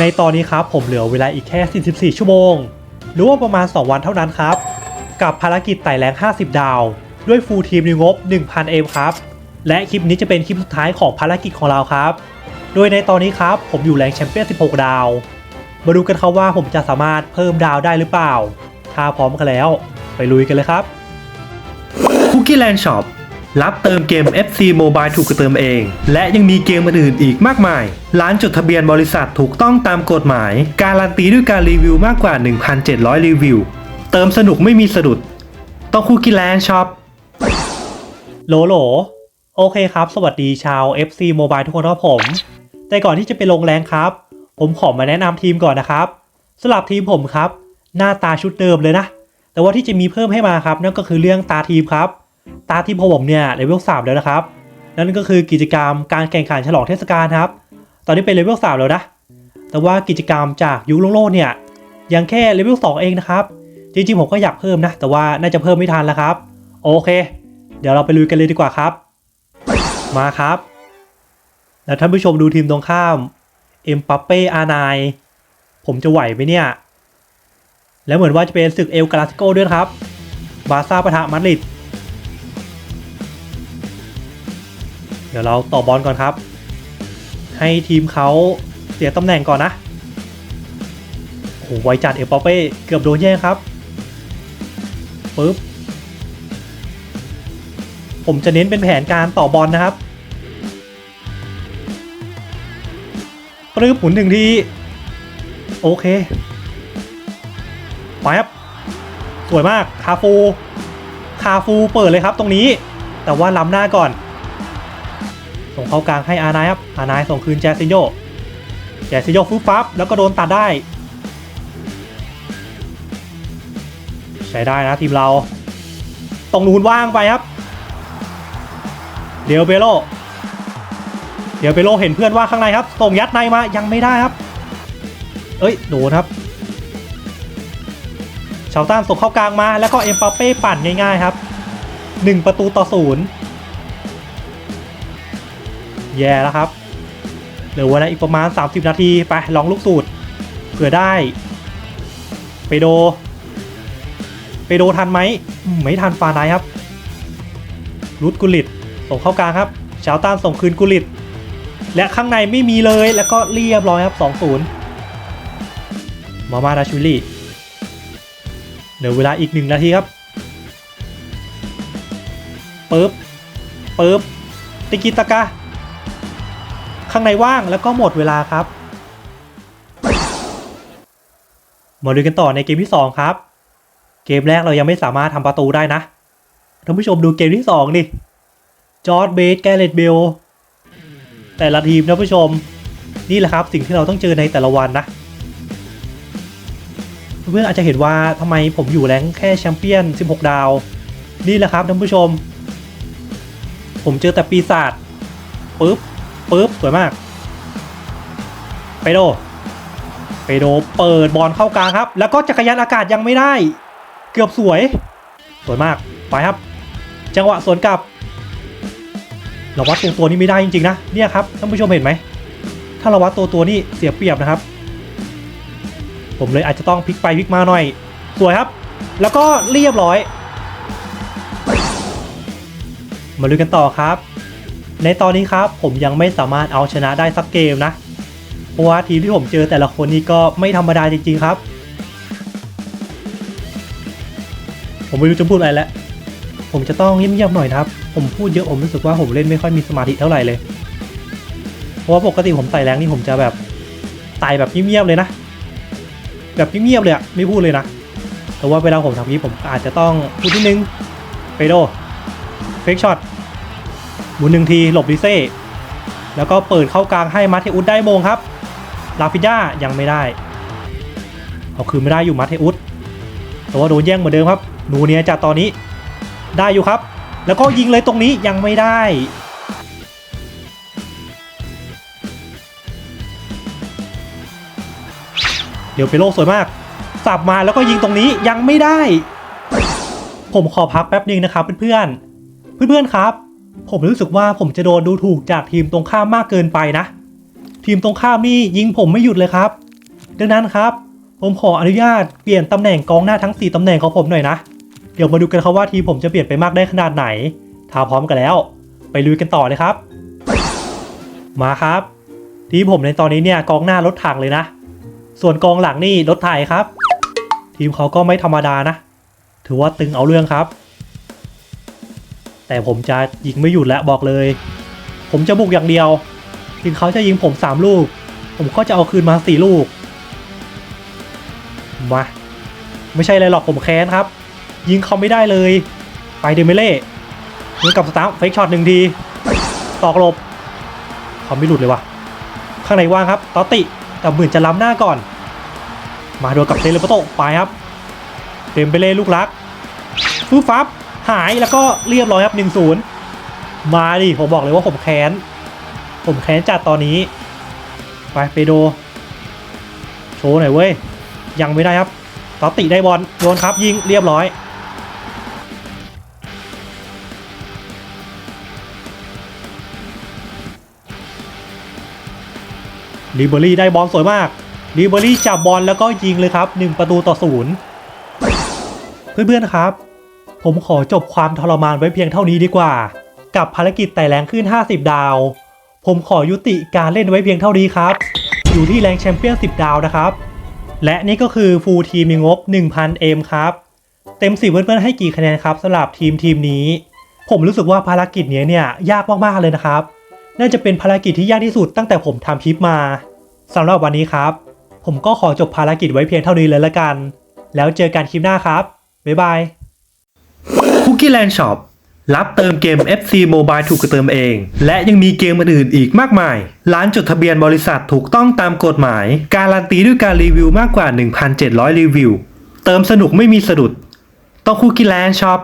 ในตอนนี้ครับผมเหลือเวลาอีกแค่ 44 ชั่วโมง หรือว่าประมาณ 2 วันเท่านั้นครับ กับภารกิจไต่แรง 50 ดาว ด้วยฟูลทีมในงบ 1,000 เอมครับ และคลิปนี้จะเป็นคลิปสุดท้ายของภารกิจของเราครับ โดยในตอนนี้ครับผมอยู่แรงแชมเปี้ยน 16 ดาว มาดูกันครับว่าผมจะสามารถเพิ่มดาวได้หรือเปล่า ถ้าพร้อมกันแล้ว ไปลุยกันเลยครับ Cookie Land Shop รับเติมเกม FC Mobile ถูกเติมเอง และยังมีเกมอื่นอีกมากมาย ร้านจดทะเบียนบริษัทถูกต้องตามกฎหมาย การันตีด้วยการรีวิวมากกว่า 1,700 รีวิว เติมสนุกไม่มีสะดุด ต้อง Cookie Land Shop โหลโหล โอเคครับ สวัสดีชาว FC Mobile ทุกคนครับผม แต่ก่อนที่จะไปลงแรงครับ ผมขอมาแนะนำทีมก่อนนะครับสำหรับทีมผมครับ หน้าตาชุดเดิมเลยนะ แต่ว่าที่จะมีเพิ่มให้มาครับ นั่นก็คือเรื่องตาทีมครับ ตาทีมของผมเนี่ยเลเวล3แล้วนะครับ นั่นก็คือกิจกรรมการแข่งขันฉลองเทศกาลครับ ตอนนี้เป็นเลเวล3แล้วนะ แต่ว่ากิจกรรมจากยุคโลกเนี่ยยังแค่เลเวล2เองนะครับ จริงๆผมก็อยากเพิ่มนะ แต่ว่าน่าจะเพิ่มไม่ทันแล้วครับ โอเค เดี๋ยวเราไปลุยกันเลยดีกว่าครับ มาครับ แล้วท่านผู้ชมดูทีมตรงข้ามเอ็มปัปเป้อาร์ไนผมจะไหวไหมเนี่ย แล้วเหมือนว่าจะเป็นศึกเอลกาลาสโกด้วยครับ บาร์ซ่าปะทะมาดริด เดี๋ยวเราต่อบอลก่อนครับ ให้ทีมเขาเสียตำแหน่งก่อนนะโอ้โหไวจัดเอปัปเป้เกือบโดนแย่งครับปึ๊บผมจะเน้นเป็นแผนการต่อบอลนะครับปรื้บหมุนหนึ่งทีโอเคไปครับสวยมากคาฟู คาฟูเปิดเลยครับตรงนี้ แต่ว่าล้ำหน้าก่อน ส่งเข้ากลางให้อานายครับอานายส่งคืนแจซิโยแจซิโยฟุบฟับแล้วก็โดนตัดได้ ใช้ได้นะทีมเราตรงนูนว่างไปครับ เดี๋ยวเบโลเดี๋ยวเบโลเห็นเพื่อนว่าข้างในครับส่งยัดในมายังไม่ได้ครับ เอ้ยโดนครับชาวต้านส่งเข้ากลางมาแล้วก็เอ็มปาเป้ปั่นง่ายๆครับ 1 ประตูต่อศูนย์ แย่แล้วครับเหลือเวลาอีกประมาณ 30 นาที ไปลองลูกสูตรเผื่อได้ ไปโด ไปโดทันไหม ไม่ทันฟาไนครับรุดกุลิตส่งเข้ากลางครับชาวต้านส่งคืนกุลิต และข้างในไม่มีเลยแล้วก็เรียบร้อยครับ 2-0 มามาดาชูลี่เหลือเวลาอีกหนึ่งนาทีครับปึ๊บปึ๊บติกิตากา ข้างในว่างแล้วก็หมดเวลาครับ มาดูกันต่อในเกมที่ 2 ครับ เกมแรกเรายังไม่สามารถทำประตูได้นะท่านผู้ชมดูเกมที่2ดิจอร์ดเบสแกเรตเบลแต่ละทีมท่านผู้ชม นี่แหละครับ สิ่งที่เราต้องเจอในแต่ละวันนะ เพื่อนอาจจะเห็นว่าทำไมผมอยู่แรงแค่แชมเปี้ยน 16 ดาว นี่แหละครับท่านผู้ชม ผมเจอแต่ปีศาจปึ๊บ ปึ๊บสวยมากไปโดไปโดเปิดบอลเข้ากลางครับ แล้วก็จักรยานอากาศยังไม่ได้ เกือบสวย สวยมากไปครับ จังหวะสวนกลับเราวัดตัวตัวนี้ไม่ได้จริงๆนะเนี่ยครับท่านผู้ชมเห็นไหมถ้าเราวัดตัวตัวนี่เสียเปรียบนะครับ ผมเลยอาจจะต้องพลิกไปพลิกมาหน่อย สวยครับ แล้วก็เรียบร้อย มาดูกันต่อครับ ในตอนนี้ครับผมยังไม่สามารถเอาชนะได้สักเกมนะ เพราะว่าทีมที่ผมเจอแต่ละคนนี่ก็ไม่ธรรมดาจริงๆครับ ผมไม่รู้จะพูดอะไรแล้ว ผมจะต้องเงียบๆหน่อยนะครับ ผมพูดเยอะผมรู้สึกว่าผมเล่นไม่ค่อยมีสมาธิเท่าไหร่เลย เพราะว่าปกติผมใส่แรงนี่ผมจะแบบไต่แบบเงียบๆเลยนะ แบบเงียบๆเลยอะไม่พูดเลยนะ แต่ว่าเวลาผมทำนี้ผมอาจจะต้องพูดนิดนึงไปโดเฟกช็อต หมุนหนึ่งทีหลบดิเซ่แล้วก็เปิดเข้ากลางให้มาเทอุสได้โมงครับลาฟิด้ายังไม่ได้เอาคืนไม่ได้อยู่มาเทอุสแต่ว่าโดนแย่งเหมือนเดิมครับนูเนียจากตอนนี้ได้อยู่ครับ แล้วก็ยิงเลยตรงนี้ยังไม่ได้เดี๋ยวเปโลสวยมาก สับมาแล้วก็ยิงตรงนี้ยังไม่ได้ ผมขอพักแป๊บนึงนะครับเพื่อนๆ เพื่อนๆครับ ผมรู้สึกว่าผมจะโดนดูถูกจากทีมตรงข้ามมากเกินไปนะ ทีมตรงข้ามนี่ยิงผมไม่หยุดเลยครับ ดังนั้นครับ ผมขออนุญาตเปลี่ยนตำแหน่งกองหน้าทั้ง 4ตำแหน่งของผมหน่อยนะ เดี๋ยวมาดูกันครับว่าทีมผมจะเปลี่ยนไปมากได้ขนาดไหน ถ้าพร้อมกันแล้ว ไปลุยกันต่อเลยครับ มาครับ ทีมผมในตอนนี้เนี่ยกองหน้ารถถังเลยนะ ส่วนกองหลังนี่รถไถครับ ทีมเขาก็ไม่ธรรมดานะ ถือว่าตึงเอาเรื่องครับ แต่ผมจะยิงไม่หยุดแล้วบอกเลย ผมจะบุกอย่างเดียว ถึงเขาจะยิงผมสามลูก ผมก็จะเอาคืนมาสี่ลูก มา ไม่ใช่อะไรหรอกผมแค้นครับ ยิงเขาไม่ได้เลย ไปเดเมเล่มือกับสตาร์เฟกช็อตหนึ่งที ตอกหลบ เขาไม่หลุดเลยวะข้างในว่างครับตอติแต่เหมือนจะล้ำหน้าก่อน มาโดนกับเซเลปโตไปครับเต็มไปเลยลูกรักฟูฟับ หายแล้วก็เรียบร้อยครับหนึ่งศูนย์มาดิผมบอกเลยว่าผมแค้น ผมแค้นจัดตอนนี้ ไปไปโด โชว์หน่อยเว้ย ยังไม่ได้ครับตอตติได้บอลโดนครับยิงเรียบร้อยลิเบอรี่ได้บอลสวยมากลิเบอรี่จับบอลแล้วก็ยิงเลยครับ 1 ประตูต่อศูนย์เพื่อนๆครับ ผมขอจบความทรมานไว้เพียงเท่านี้ดีกว่า กับภารกิจไต่แรงขึ้น 50 ดาว ผมขอยุติการเล่นไว้เพียงเท่านี้ครับ อยู่ที่แรงแชมเปี้ยน 10 ดาวนะครับ และนี่ก็คือฟูลทีมมีงบ 1,000 เอมครับ เต็ม10เพื่อนๆให้กี่คะแนนครับสำหรับทีมทีมนี้ ผมรู้สึกว่าภารกิจเนี้เนี่ยยากมากๆเลยนะครับ น่าจะเป็นภารกิจที่ยากที่สุดตั้งแต่ผมทำคลิปมาสำหรับวันนี้ครับ ผมก็ขอจบภารกิจไว้เพียงเท่านี้เลยละกัน แล้วเจอกันคลิปหน้าครับบ๊ายบาย คุกกี้แลนด์ช็อปรับเติมเกม FC Mobile ถูกเติมเอง และยังมีเกมอื่นๆอีกมากมาย ร้านจดทะเบียนบริษัทถูกต้องตามกฎหมาย การันตีด้วยการรีวิวมากกว่า 1,700 รีวิว เติมสนุกไม่มีสะดุด ต้องคุกกี้แลนด์ช็อป